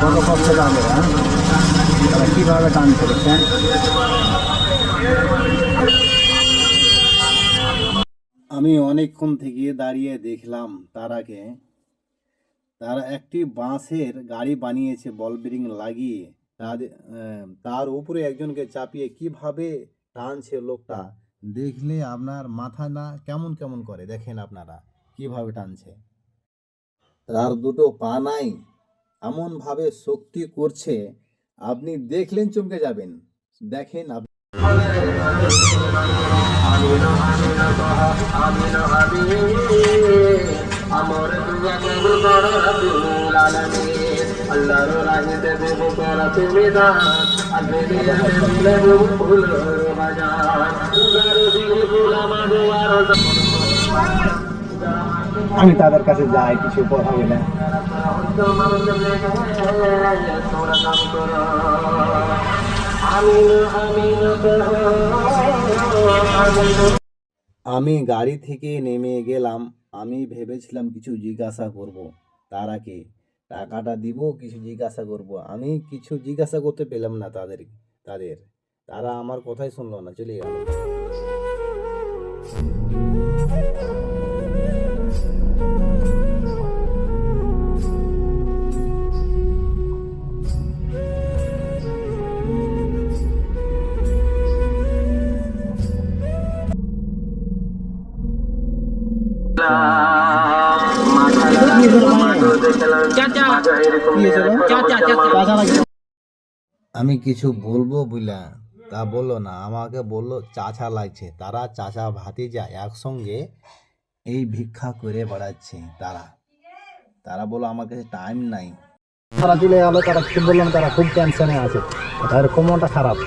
কত কষ্ট তারা কীভাবে দেখছেন আমি অনেকক্ষণ থেকে দাঁড়িয়ে দেখলাম তারাকে তারা একটি বাঁশের গাড়ি বানিয়েছে বল বেরিং লাগিয়ে। তাদের তার উপরে একজনকে চাপিয়ে কীভাবে টানছে লোকটা, দেখলে আপনার মাথা না কেমন কেমন করে, দেখেন আপনারা। কীভাবে টানছে তার দুটো পা নাই এমন ভাবে শক্তি করছে আপনি দেখলেন চমকে যাবেন দেখেন দুয়ার আমি তাদের কাছে যাই, কিছু কথা বলে। আমি গাড়ি থেকে নেমে গেলাম। আমি ভেবেছিলাম কিছু জিজ্ঞাসা করব তারাকে টাকাটা দিব, কিছু জিজ্ঞাসা করব। আমি কিছু জিজ্ঞাসা করতে পেলাম না তাদের তাদের। তারা আমার কথাই শুনলো না, চলে গেল। আমি কিছু বলব বুঝলা তা বলল না আমাকে বলল চাচা লাগছে তারা চাচা ভাতিজা একসঙ্গে এই ভিক্ষা করে বেড়াচ্ছে তারা। তারা বলল আমার কাছে টাইম নাই। তারা চলে গেল তারা কি বললাম তারা খুব টেনশনে আছে। তাদের কোমরটা খারাপ।